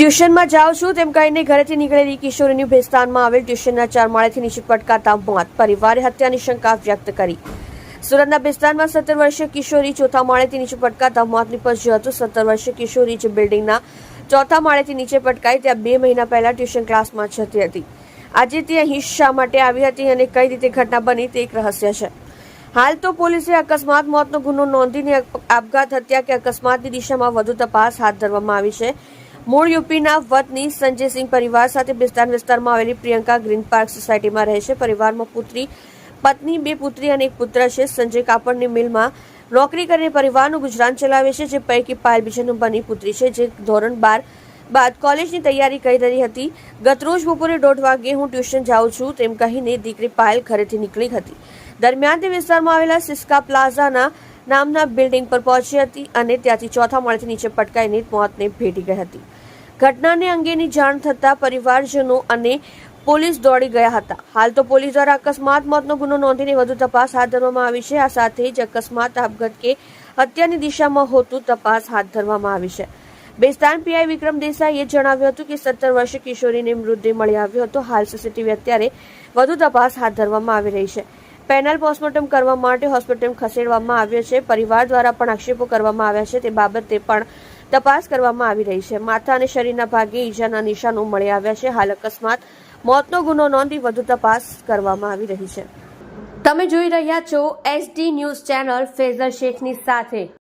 ટ્યુશનમાં જાઉં છું. તેમ કહીને ઘરેથી નીકળેલી કિશોરીની ભેસ્તાનમાં આવેલ ટ્યુશનના ચાર માળેથી નીચે પટકાતા મોત. પરિવારે હત્યાની શંકા વ્યક્ત કરી. સુરતના ભેસ્તાનમાં સત્તર વર્ષીય કિશોરી ચોથા માળેથી નીચે પટકાતા મોત નીપજ્યું હતું. સત્તર વર્ષીય કિશોરી જે બિલ્ડિંગના ચોથા માળેથી નીચે પટકાઈ ત્યાં બે મહિના પહેલા ટ્યુશન ક્લાસમાં જતી હતી. આજે તે અહીં શા માટે આવી હતી અને કઈ રીતે ઘટના બની તે એક રહસ્ય છે. હાલ તો પોલીસે અકસ્માત મોતનો ગુનો નોંધીને આપઘાત, હત્યા કે અકસ્માતની દિશામાં વધુ તપાસ હાથ ધરવામાં આવી છે. મૂળ યુપીના વતની સંજયસિંહ પરિવાર સાથે બિસ્તાન વિસ્તારમાં આવેલી પ્રિયંકા ગ્રીન પાર્ક સોસાયટીમાં રહે છે. પરિવારમાં પુત્રી, પત્ની, બે પુત્રી અને એક પુત્ર છે. સંજય કાપડની મિલમાં નોકરી કરીને પરિવારનું ગુજરાન ચલાવે છે, જે પૈકી પાયલ બીજા બની પુત્રી છે, જે ધોરણ બાર બાદ કોલેજની તૈયારી કરી રહી હતી. ગતરોજ બપોરે દોઢ વાગે હું ટ્યુશન જાઉં છું, તેમ કહીને દીકરી પાયલ ઘરેથી નીકળી હતી. દરમિયાન તે વિસ્તારમાં આવેલા સિસ્કા પ્લાઝાના નામના બિલ્ડિંગ પર પહોંચી હતી અને ત્યાંથી ચોથા માળેથી નીચે પટકાઈને મોતને ભેટી ગઈ હતી. ઘટનાને અંગેની જાણ થતાં પરિવારજનો અને પોલીસ દોડી ગયા હતા. હાલ તો પોલીસ દ્વારા અકસ્માત મોતનો ગુનો નોંધીને વધુ તપાસ હાથ ધરવામાં આવી છે. આ સાથે જ અકસ્માત આપઘાત કે હત્યાની દિશામાં હોતું તપાસ હાથ ધરવામાં આવી છે. બેસ્તાન પીઆઈ વિક્રમ દેસાઈએ જણાવ્યું હતું કે સત્તર વર્ષીય કિશોરીને મૃતદેહ મળી આવ્યો હતો. હાલ સીસીટીવી અત્યારે વધુ તપાસ હાથ ધરવામાં આવી રહી છે. પેનલ પોસ્ટમોર્ટમ કરવા માટે હોસ્પિટલ ખસેડવામાં આવ્યો છે. પરિવાર દ્વારા પણ આક્ષેપો કરવામાં આવ્યા છે. તે બાબતે પણ તપાસ કરવામાં આવી રહી છે. માથા અને શરીરના ભાગે ઈજાના નિશાનો મળી આવ્યા છે. હાલ અકસ્માત, મોતનો ગુનો નોંધી વધુ તપાસ કરવામાં આવી રહી છે. તમે જોઈ રહ્યા છો એસડી ન્યૂઝ ચેનલ ફેઝર શેખની સાથે.